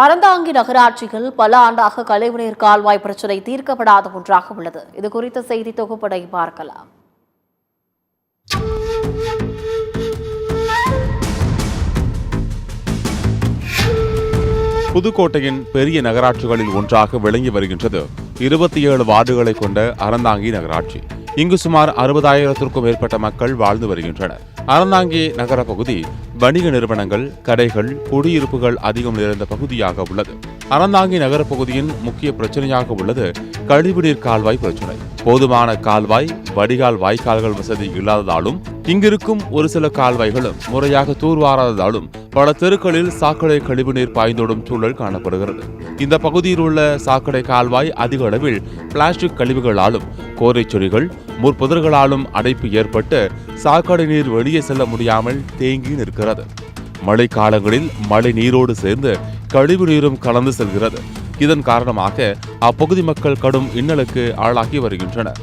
அறந்தாங்கி நகராட்சியில் பல ஆண்டாக கழிவுநீர் கால்வாய் பிரச்சினை தீர்க்கப்படாத ஒன்றாக உள்ளது. இது குறித்த செய்தி தொகுப்படை பார்க்கலாம். புதுக்கோட்டையின் பெரிய நகராட்சிகளில் ஒன்றாக விளங்கி வருகின்றது இருபத்தி ஏழு வார்டுகளை கொண்ட அறந்தாங்கி நகராட்சி. இங்கு சுமார் அறுபதாயிரத்திற்கும் மேற்பட்ட மக்கள் வாழ்ந்து வருகின்றனர். அறந்தாங்கி நகர பகுதி வணிக நிறுவனங்கள் கடைகள் குடியிருப்புகள் அதிகம் நிறைந்த பகுதியாக உள்ளது. அறந்தாங்கி நகரப்பகுதியின் முக்கிய பிரச்சனையாக உள்ளது கழிவுநீர் கால்வாய் பிரச்சனை. போதுமான கால்வாய் வடிகால் வாய்க்கால்கள் வசதி இல்லாததாலும் இங்கிருக்கும் ஒரு சில கால்வாய்களும் முறையாக தூர்வாராததாலும் பல தெருக்களில் சாக்கடை கழிவுநீர் பாய்ந்தோடும் சூழல் காணப்படுகிறது. இந்த பகுதியில் உள்ள சாக்கடை கால்வாய் அதிக அளவில் பிளாஸ்டிக் கழிவுகளாலும் கோரைச் செடிகள் முற்புதர்களாலும் அடைப்பு ஏற்பட்டு சாக்கடை நீர் வெளியே செல்ல முடியாமல் தேங்கி நிற்கிறது. மழைக்காலங்களில் மழை நீரோடு சேர்ந்து கழிவு நீரும் கலந்து செல்கிறது. இதன் காரணமாக அப்பகுதி மக்கள் கடும் இன்னலுக்கு ஆளாகி வருகின்றனர்.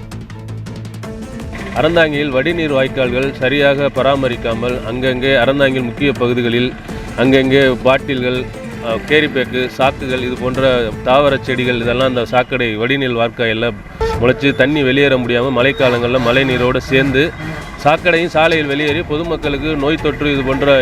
அறந்தாங்கியில் வடிநீர் வாய்க்கால்கள் சரியாக பராமரிக்காமல் அங்கங்கே அறந்தாங்கில் முக்கிய பகுதிகளில் அங்கங்கே பாட்டில்கள் கேரிப்பேக்கு சாக்குகள் இது போன்ற தாவர செடிகள் இதெல்லாம் அந்த சாக்கடை வடிநீர் வாய்க்கால் முளைச்சி தண்ணி வெளியேற முடியாமல் மழைக்காலங்களில் மழை நீரோடு சேர்ந்து சாக்கடையும் சாலையில் வெளியேறி பொதுமக்களுக்கு நோய் தொற்று இது போன்ற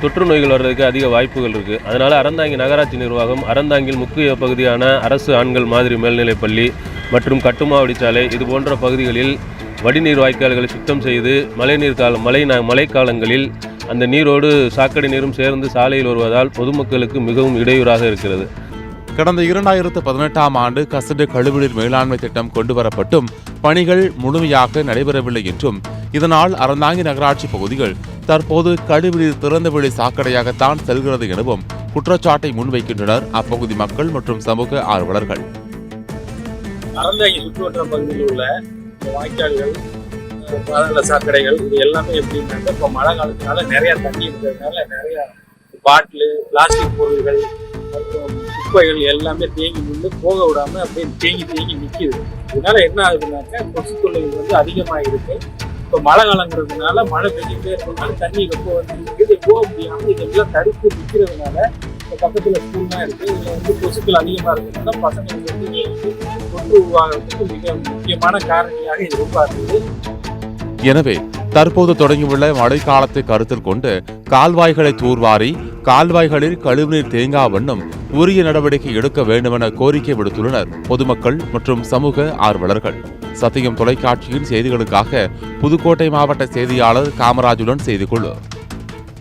தொற்று நோய்கள் வர்றதுக்கு அதிக வாய்ப்புகள் இருக்குது அதனால் அறந்தாங்கி நகராட்சி நிர்வாகம் அறந்தாங்கில் முக்கிய பகுதியான அரசு ஆண்கள் மாதிரி மேல்நிலைப் பள்ளி மற்றும் கட்டுமாவடிச்சாலை இது போன்ற பகுதிகளில் வடிநீர் வாய்க்கால்களை சுத்தம் செய்து மழைநீர் காலம் மழை ந மழைக்காலங்களில் அந்த நீரோடு சாக்கடை நீரும் சேர்ந்து சாலையில் வருவதால் பொதுமக்களுக்கு மிகவும் இடையூறாக இருக்கிறது. கடந்த இரண்டாயிரத்து பதினெட்டாம் ஆண்டு கசடு கழிவுநீர் மேலாண்மை திட்டம் கொண்டுவரப்பட்டும் பணிகள் முழுமையாக நடைபெறவில்லை என்றும் இதனால் அறந்தாங்கி நகராட்சி பகுதிகள் தற்போது கழிவுநீர் திறந்தவெளி சாக்கடையாகத்தான் செல்கிறது எனவும் குற்றச்சாட்டை முன்வைக்கின்றனர் அப்பகுதி மக்கள் மற்றும் சமூக ஆர்வலர்கள். அறந்தாங்கி சுற்றுவட்டார பகுதியில் உள்ள வாய்க்கால்கள் பாதாள சாக்கடைகள் இது எல்லாமே எப்படின்னாக்க இப்போ மழை காலத்தினால நிறைய தண்ணி இருக்கிறதுனால நிறைய பாட்டிலு பிளாஸ்டிக் பொருள்கள் மற்றும் குப்பைகள் எல்லாமே தேங்கி நின்று போக விடாம அப்படியே தேங்கி தேங்கி நிற்கிது இதனால என்ன ஆகுதுனாக்கா கொசு தொல்லைகள் வந்து அதிகமாக இருக்கு இப்போ மழை காலங்கிறதுனால மழை பெஞ்சிட்டே இருக்கிறதுனால தண்ணி ரொம்ப வந்து நிற்குது போக முடியாமல் இதெல்லாம் தடுத்து நிற்கிறதுனால இப்போ பக்கத்தில் ஸ்கூல்லாம் இருக்குது இதில் வந்து கொசுக்கள் அதிகமாக இருக்கிறதுனால பசங்களுக்கு வந்து தொற்று உருவாகிறதுக்கு மிக முக்கியமான காரணியாக இது ரொம்ப இருக்குது. எனவே தற்போது தொடங்கியுள்ள மழைக்காலத்தை கருத்தில் கொண்டு கால்வாய்களை தூர்வாரி கால்வாய்களில் கழிவுநீர் தேங்கா வண்ணம் உரிய நடவடிக்கை எடுக்க வேண்டுமென கோரிக்கை விடுத்துள்ளனர் பொதுமக்கள் மற்றும் சமூக ஆர்வலர்கள். சத்தியம் தொலைக்காட்சியின் செய்திகளுக்காக புதுக்கோட்டை மாவட்ட செய்தியாளர் காமராஜுடன் செய்தி குழு